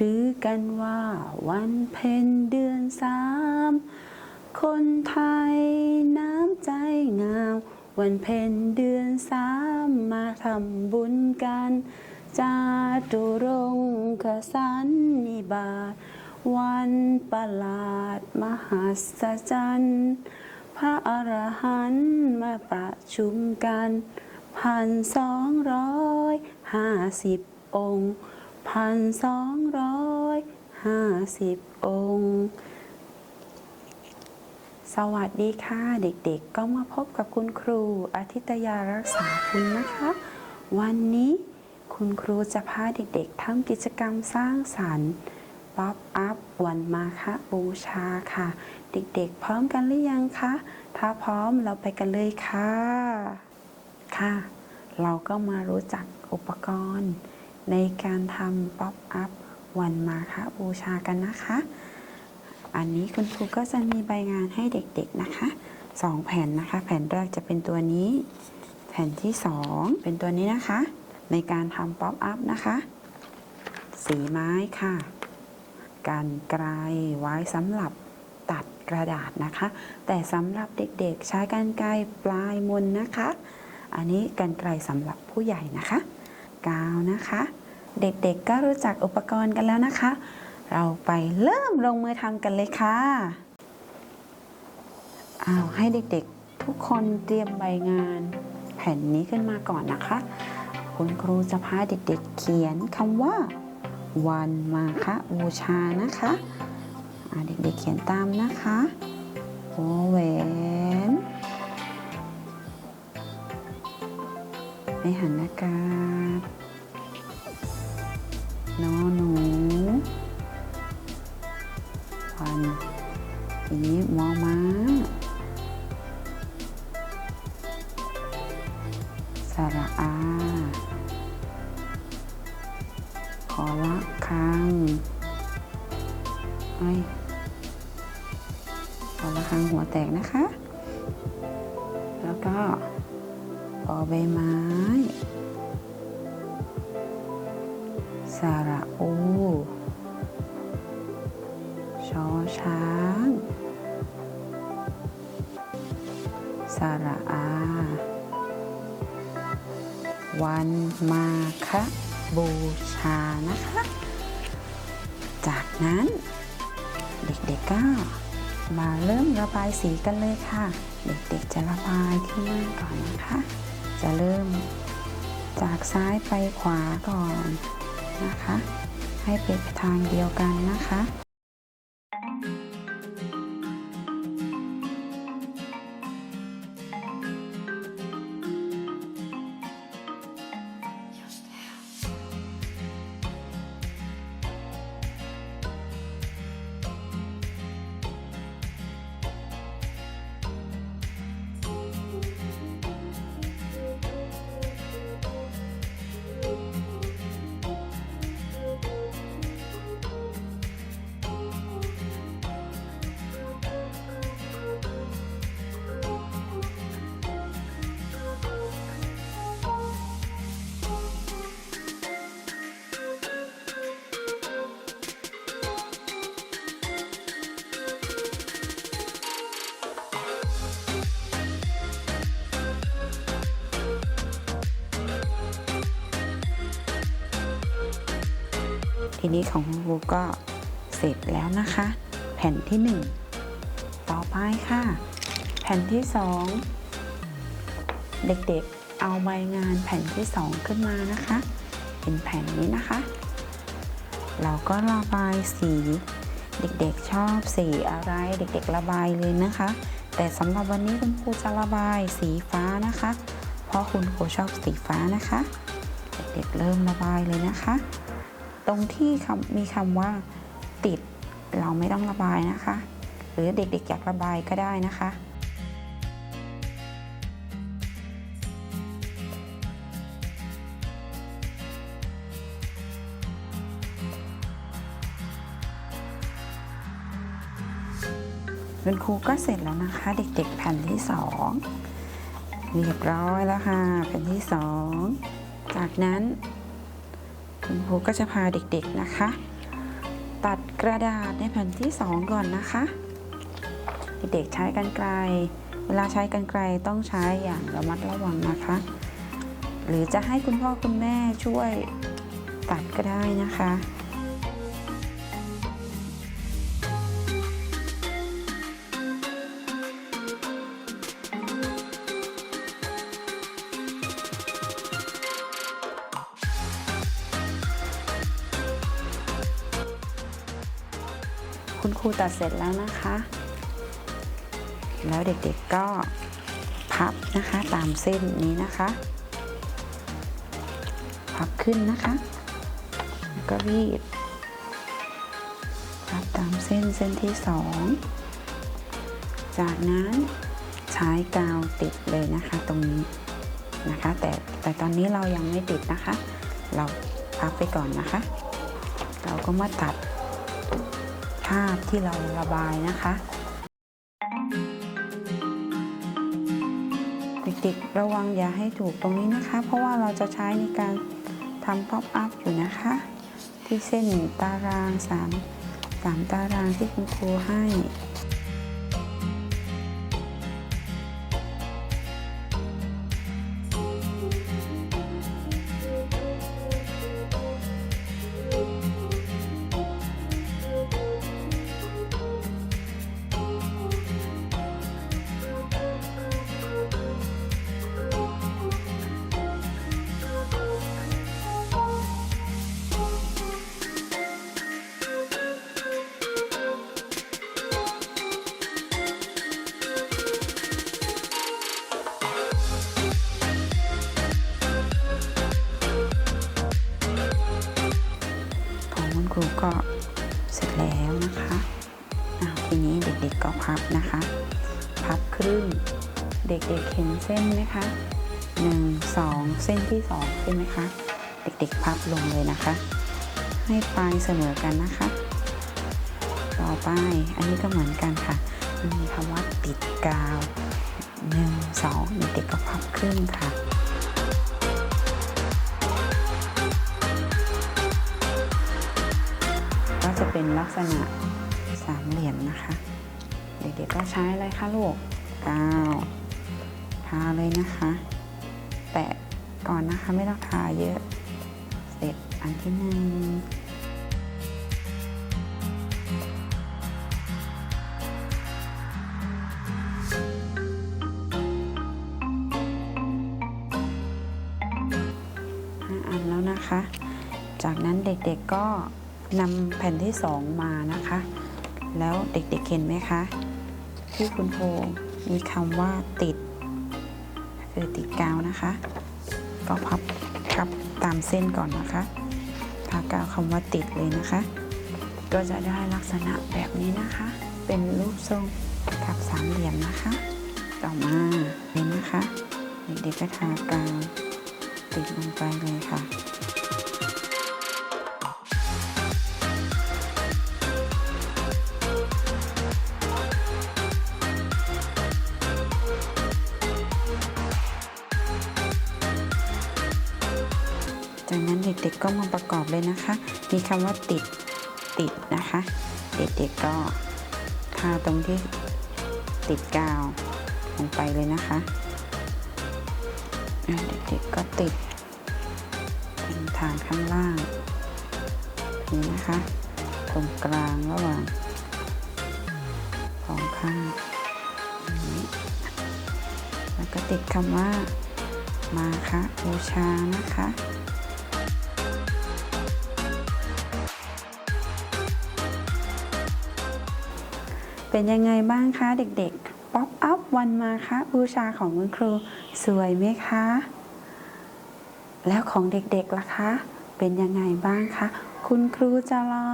รือกันว่าวันเพ็ญเดือนสามคนไทยน้ำใจงามวันเพ็ญเดือนสามมาทำบุญกันจาตุรงกสันนิบาตวันประหลาดมหัศจรรย์พระอรหันต์มาประชุมกันพันสองร้อยห้าสิบองค์ พันสองร้อยห้าสิบองค์ สวัสดีค่ะเด็กๆ ก็มาพบกับคุณครูอาทิตยารักษาคุณนะคะ วันนี้คุณครูจะพาเด็กๆทำกิจกรรมสร้างสรรค์ป๊อปอัพวันมาคะบูชาค่ะ เด็กๆ พร้อมกันหรือยังคะ ถ้าพร้อมเราไปกันเลยค่ะ ค่ะ เราก็มารู้จักอุปกรณ์ ในการทำป๊อปอัพวันมาคะบูชากันนะคะ อันนี้คุณครูก็จะมีใบงานให้เด็กๆนะคะสองแผ่นนะคะ แผ่นแรกจะเป็นตัวนี้ แผ่นที่สองเป็นตัวนี้นะคะ ในการทำป๊อปอัพนะคะ สีไม้ค่ะ การไกลไว้สำหรับตัดกระดาษนะคะ แต่สำหรับเด็กๆ ใช้การไกลปลายมนนะคะ อันนี้กันไกลสำหรับผู้ใหญ่นะคะ กาวนะคะ เด็กๆก็รู้จักอุปกรณ์กันแล้วนะคะ เราไปเริ่มลงมือทำกันเลยค่ะอ้าวให้เด็กๆทุกคนเตรียมใบงาน แผ่นนี้ขึ้นมาก่อนนะคะ คุณครูจะพาเด็กๆเขียนคำว่า วันมาฆบูชานะคะเด็กๆเขียนตามนะคะโอแหวนไม่หันอากาศ นอหนูวันทีนี้มอม้าสระอาขอละคังไอขอละคังหัวแตกนะคะ แล้วก็ปอใบไม้ สระอู ชอช้าง สระอา วันมาคบูชานะคะ จากนั้นเด็กๆก็มาเริ่มระบายสีกันเลยค่ะ เด็กๆจะระบายขึ้นหน้าก่อนนะคะ จะเริ่มจากซ้ายไปขวาก่อน นะคะ ให้เป็นทางเดียวกันนะคะ ทีนี้ของคุณครูก็เสร็จแล้วนะคะ แผ่นที่ 1 ต่อไปค่ะ แผ่นที่ 2 เด็กๆเอาใบงานแผ่นที่ 2 ขึ้นมานะคะ เป็นแผ่นนี้นะคะ เราก็ระบายสีเด็กๆชอบสีอะไรเด็กๆระบายเลยนะคะ แต่สำหรับวันนี้คุณครูจะระบายสีฟ้านะคะ เพราะคุณครูชอบสีฟ้านะคะ เด็กๆเริ่มระบายเลยนะคะ ตรงที่มีคำว่าติดเราไม่ต้องระบายนะคะ หรือเด็กๆอยากระบายก็ได้นะคะ คุณครูก็เสร็จแล้วนะคะ เด็กๆแผ่นที่สองเรียบร้อยแล้วค่ะแผ่นที่สองจากนั้น คุณครูก็จะพาเด็กๆนะคะ ตัดกระดาษในแผ่นที่ 2 ก่อนนะคะ เด็กๆใช้กันไกล เวลาใช้กันไกลต้องใช้อย่างระมัดระวังนะคะ หรือจะให้คุณพ่อคุณแม่ช่วยตัดก็ได้นะคะ ตัดเสร็จแล้วนะคะ แล้วเด็กๆก็พับนะคะตามเส้นนี้นะคะ พับขึ้นนะคะแล้วก็รีด พับตามเส้นเส้นที่สองจากนั้นใช้กาวติดเลยนะคะตรงนี้นะคะ แต่แต่ตอนนี้เรายังไม่ติดนะคะ เราพับไปก่อนนะคะ เราก็มาตัดาพที่เราระบายนะคะเด็กๆระวังอย่าให้ถูกตรงนี้นะคะ เพราะว่าเราจะใช้ในการทำป๊อปอัพอยู่นะคะ ที่เส้นตารางสามสามตารางที่คุณครูให้ ก็เสร็จแล้วนะคะทีนี้เด็กๆก็พับนะคะ พับครึ่งเด็กๆเห็นเส้นไหมคะหนึ่งสองเส้นที่สองใช่ไหมคะ เด็กๆพับลงเลยนะคะ ให้ปลายเสมอกันนะคะ ต่อไปอันนี้ก็เหมือนกันค่ะมีคำว่าติดกาวหนึ่งสองเด็กๆก็พับครึ่งค่ะ เป็นลักษณะสามเหลี่ยมนะคะ เด็กๆก็ใช้อะไรคะลูกกาวทาเลยนะคะ แตะก่อนนะคะไม่ต้องทาเยอะเสร็จอันที่หนึ่งห้าอันแล้วนะคะ จากนั้นเด็กๆก็ นำแผ่นที่สองมานะคะ แล้วเด็กๆเห็นไหมคะ ที่คุณครูมีคำว่าติด คือติดกาวนะคะ ก็พับพับตามเส้นก่อนนะคะทากาวคำว่าติดเลยนะคะ ก็จะได้ลักษณะแบบนี้นะคะ เป็นรูปทรงกับสามเหลี่ยมนะคะ ต่อมาเห็นนะคะ เด็กๆก็ทากาวติดลงไปเลยค่ะ เด็กๆก็มาประกอบเลยนะคะ มีคำว่าติดติดนะคะ เด็กๆก็ทาตรงที่ติดกาวลงไปเลยนะคะ เด็กๆก็ติดเป็นทางข้างล่างนี่นะคะ ตรงกลางระหว่างสองข้างแล้วก็ติดคำว่ามาคะบูชานะคะ เป็นยังไงบ้างคะเด็กๆ ป๊อปอัพวันมาคะบูชาของคุณครูสวยไหมคะ แล้วของเด็กๆล่ะคะ เป็นยังไงบ้างคะ คุณครูจะรอ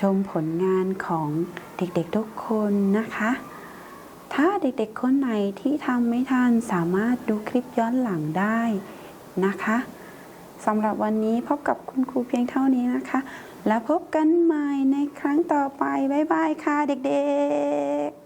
ชมผลงานของเด็กๆทุกคนนะคะ ถ้าเด็กๆคนไหนที่ทำไม่ทันสามารถดูคลิปย้อนหลังได้นะคะ สำหรับวันนี้พบกับคุณครูเพียงเท่านี้นะคะ แล้วพบกันใหม่ในครั้งต่อไป บ๊ายบายค่ะเด็กๆ